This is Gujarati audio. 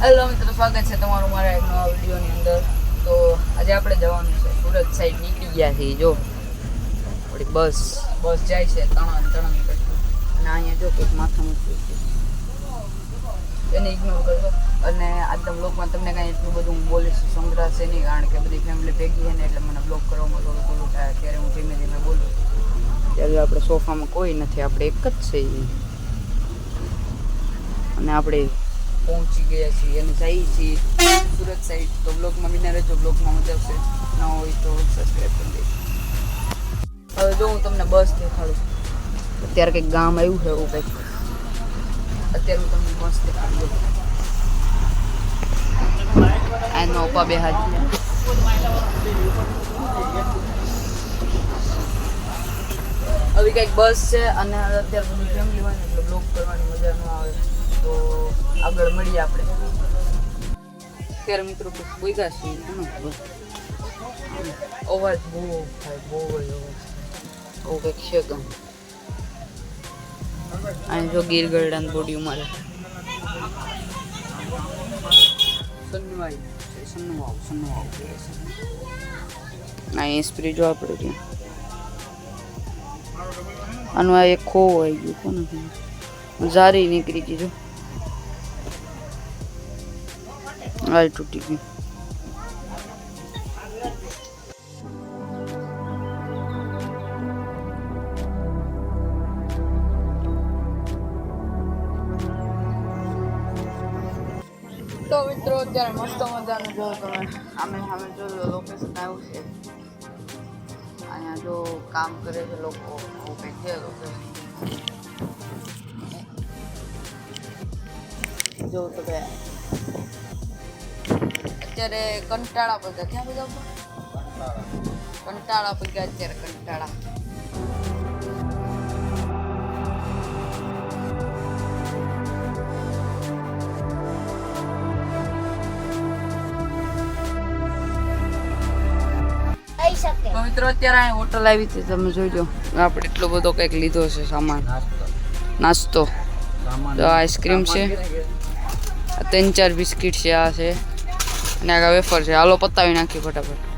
હેલો મિત્રો, સ્વાગત છે તમારું મારા એક નવા વિડીયોની અંદર. તો આજે આપણે જવાનું છે સુરત સાઈડ નીકળી ગયા છીએ, જો. થોડી બસ બસ જાય છે ત્રણ ત્રણ અને અહીંયા જો કંઈક માથા થયું છે. એને ઇગ્નોર કરજો. અને આજના બ્લોગમાં તમને કાંઈ એટલું બધું હું બોલીશ સંગ્રહશે નહીં, કારણ કે બધી ફેમિલી ભેગી છે ને એટલે મને બ્લોગ કરવામાં થોડું થોડું થાય. ત્યારે હું ધીમે ધીમે બોલું ત્યારે આપણે સોફામાં કોઈ નથી, આપણે એક જ છે અને આપણે પહોંચી ગયા છીએ અને જઈએ છીએ સુરત સાઈડ તો બ્લોગમાં વિના રહેજો બ્લોગમાં મજા આવશે. ન હોય તો સબસ્ક્રાઈબ કરી દેજો. હવે જો હું તમને બસ દેખાડું. અત્યારે કંઈક ગામ આવ્યું છે એવું કંઈક. અત્યારે હું તમને બસ દેખાડું. એનો ઉપા બે હાથ હવે કંઈક બસ છે અને અત્યારે બધું ફેમિલી હોય ને એટલે બ્લોગ કરવાની મજા ન આવે. તો આગળ મળીએ આપણે. અત્યારે મિત્રો બોઈગા છે અવાજ બહુ થાય બહુ જ અવાજ બહુ કંઈક છે ગમ. અહીં જો ગીર ગરડાની બોડી મારે સન્નવાવ કહે અહીં સ્પ્રે જો આપણે ત્યાં આનું આ એક ખો આવી ગયું કોને જારી નીકળી ગઈ જો આ તૂટી ગયું. તો મિત્રો, અત્યારે મસ્ત મજાનું જો તમે. અમે સામે જોયું લોકેશન આવ્યું છે. અહીંયા જો કામ કરે છે લોકો કંઈક છે લોકેશન જો તમે અત્યારે કંટાળા બધા ક્યાં બધા કંટાળા પગ્યા અત્યારે કંટાળા. મિત્રો અત્યારે અહીં હોટલ આવી હતી તમે જોઈ લો આપણે એટલો બધો કંઈક લીધો છે સામાન. નાસ્તો. તો આઈસ્ક્રીમ છે. ત્રણ ચાર બિસ્કિટ છે આ છે. ને આગળ વેફર છે. હાલો પતાવી નાખીએ ફટાફટ.